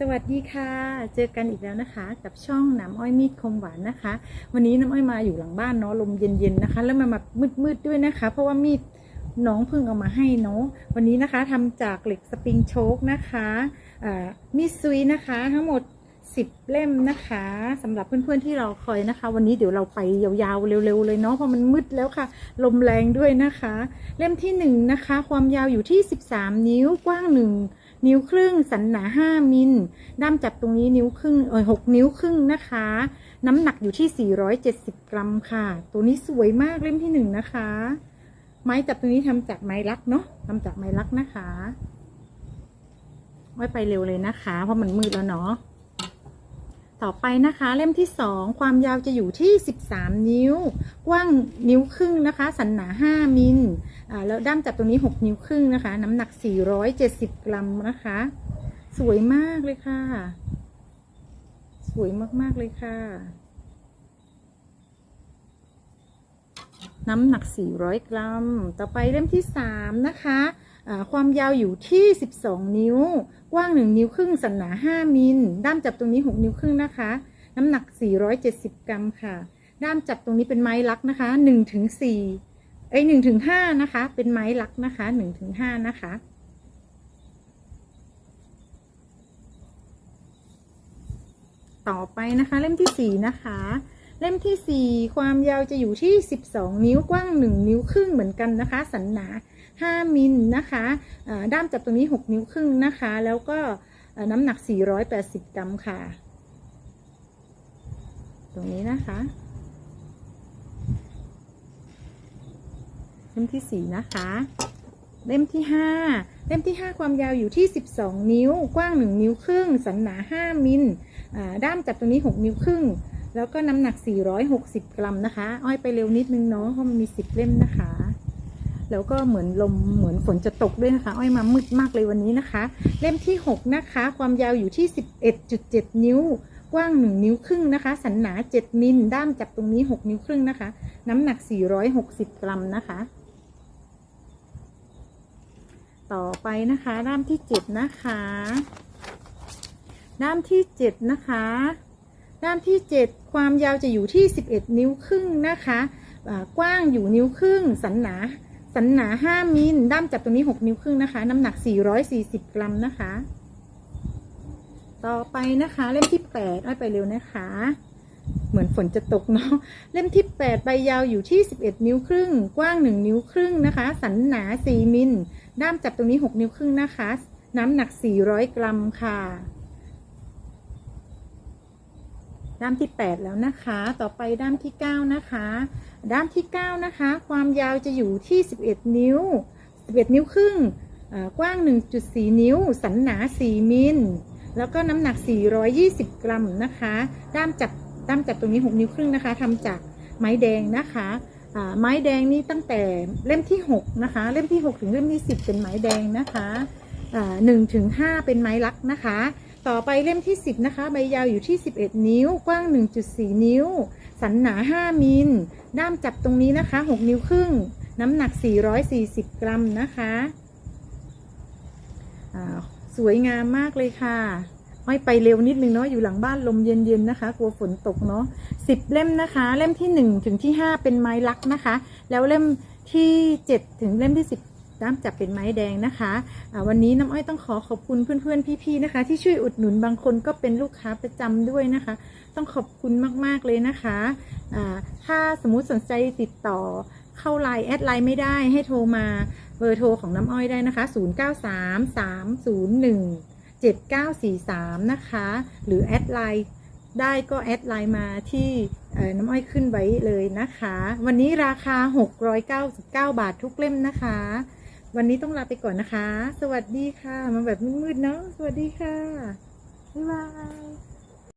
สวัสดีค่ะ เจอกันอีกแล้วนะคะ กับช่องน้ำอ้อยมีดคมหวานนะคะ วันนี้น้ำอ้อยมาอยู่หลังบ้านเนาะลมเย็นๆนะคะ แล้วมันมามืดๆด้วยนะคะ เพราะว่ามีดน้องเพิ่งเอามาให้เนาะวันนี้นะคะทำจากเหล็กสปริงโชคนะคะมีดซุยนะคะ ทั้งหมด 10 เล่มนะคะสำหรับเพื่อนๆที่รอคอยนะคะ วันนี้เดี๋ยวเราไปยาวๆเร็วๆเลยเนาะเพราะมันมืดแล้วค่ะ ลมแรงด้วยนะคะ เล่มที่1นะคะ ความยาวอยู่ที่ 13 นิ้วกว้าง1 นิ้วครึ่ง สันหนา 5 มิล ด้ามจับตรงนี้นิ้วครึ่งเออหกนิ้วครึ่งนะคะ น้ำหนักอยู่ที่ 470 กรัมค่ะ ตัวนี้สวยมากเล่มที่หนะคะ ไม้จับตรงนี้ทำจากไม้ลักเนาะทำจากไม้ลักนะคะไว้ไปเร็วเลยนะคะ เพราะมันมืดแล้วเนาะ ต่อไปนะคะเล่มที่ 2 ความยาวจะอยู่ที่ 13 นิ้ว กว้างนิ้วครึ่งนะคะ สันหนา 5 มิลอ่าแล้วด้ามจับตรงนี้ 6 นิ้วครึ่งนะคะ น้ำหนัก 470 กรัมนะคะ สวยมากเลยค่ะ สวยมาก ๆ เลยค่ะ น้ำหนัก 400 กรัม ต่อไปเล่มที่ 3 นะคะ ความยาวอยู่ที่ 12 นิ้ว กว้าง 1 นิ้วครึ่ง สันหนา 5 มิล ด้ามจับตรงนี้ 6 นิ้วครึ่งนะคะ น้ำหนัก 470 กรัมค่ะ ด้ามจับตรงนี้เป็นไม้ลักนะคะ1ถึง4เอ้ย1ถึง5นะคะ เป็นไม้ลักนะคะ1ถึง5นะคะต่อไปนะคะ เล่มที่4นะคะ เล่มทีสี่ 4 ความยาวจะอยู่ที่ 12 นิ้วกว้าง 1 นิ้วครึ่งเหมือนกันนะคะ สันหนา 5 มิลนะคะด้ามจับตรงนี้ 6 นิ้วครึ่งนะคะ แล้วก็น้ำหนัก 480 กรัมค่ะ ตรงนี้นะคะเล่มที่ 4 นะคะเล่มที่ 5 เล่มที่ 5 ความยาวอยู่ที่ 12 นิ้ว กว้าง 1 นิ้วครึ่ง สันหนา 5 มิลด้ามจับตรงนี้ 6 นิ้วครึ่ง แล้วก็น้ำหนัก 460 กรัมนะคะ อ้อยไปเร็วนิดนึงเนาะเพราะมันมี 10 เล่มนะคะ แล้วก็เหมือนลมเหมือนฝนจะตกด้วยนะคะ อ้อยมามืดมากเลยวันนี้นะคะ เล่มที่ 6 นะคะ ความยาวอยู่ที่ 11.7 นิ้ว กว้าง 1 นิ้วครึ่งนะคะ สันหนา 7 มิล ด้ามจับตรงนี้ 6 นิ้วครึ่งนะคะ น้ำหนัก 460 กรัมนะคะ ต่อไปนะคะด้ามที่ 7 นะคะ ด้ามที่ 7 นะคะ ด้ามที่ 7 ความยาวจะอยู่ที่ 11 นิ้วครึ่งนะคะกว้างอยู่นิ้วครึ่ง สันหนาสันหนา 5 มิลด้ามจับตรงนี้ 6 นิ้วครึ่งนะคะ น้ำหนัก 440 กรัมนะคะ ต่อไปนะคะเล่มที่ 8 อ้อยไปเร็วนะคะ เหมือนฝนจะตกเนาะ เล่มที่ 8 ใบยาวอยู่ที่ 11 นิ้วครึ่ง กว้าง 1 นิ้วครึ่งนะคะ สันหนา 4 มิล ด้ามจับตรงนี้ 6 นิ้วครึ่งนะคะ น้ำหนัก 400 กรัมค่ะ ด้ามที่ 8 แล้วนะคะ ต่อไปด้ามที่ 9 นะคะ ด้ามที่ 9 นะคะ ความยาวจะอยู่ที่ 11 นิ้ว 11 นิ้วครึ่งกว้าง 1.4 นิ้ว สันหนา 4 มิล แล้วก็น้ำหนัก 420 กรัมนะคะ ด้ามจับ ด้ามจับตรงนี้ 6 นิ้วครึ่งนะคะทำจากไม้แดงนะคะ ไม้แดงนี้ตั้งแต่เล่มที่ 6 นะคะ เล่มที่ 6 ถึงเล่มที่ 10 เป็นไม้แดงนะคะอ่า1ถึง5เป็นไม้ลักนะคะ ต่อไปเล่มที่ 10 นะคะ ใบยาวอยู่ที่ 11 นิ้ว กว้าง 1.4 นิ้ว สันหนา 5 มิล ด้ามจับตรงนี้นะคะ 6 นิ้วครึ่ง น้ำหนัก 440 กรัมนะคะสวยงามมากเลยค่ะอ้อยไปเร็วนิดนึงเนาะอยู่หลังบ้านลมเย็นๆนะคะ กลัวฝนตกเนาะสิบเล่มนะคะ เล่มที่ 1 ถึงที่ 5 เป็นไม้ลักนะคะ แล้วเล่มที่ 7 ถึงเล่มที่ 10 จ้ามจับเป็นไม้แดงนะคะวันนี้น้ำอ้อยต้องขอขอบคุณเพื่อนๆพี่ๆนะคะ ที่ช่วยอุดหนุนบางคนก็เป็นลูกค้าประจำด้วยนะคะ ต้องขอบคุณมากๆเลยนะคะะถ้าสมมุติสนใจติดต่อเข้าไลน์แอดไลน์ไม่ได้ให้โทรมาเบอร์โทรของน้ำอ้อยได้นะคะ 093301 7943 นะคะ หรือแอดไลน์ได้ก็แอดไลน์มาที่น้ำอ้อยขึ้นไว้เลยนะคะ วันนี้ราคา 699 บาททุกเล่มนะคะ วันนี้ต้องลาไปก่อนนะคะ สวัสดีค่ะ มาแบบมืดๆเนาะ สวัสดีค่ะ บ๊ายบาย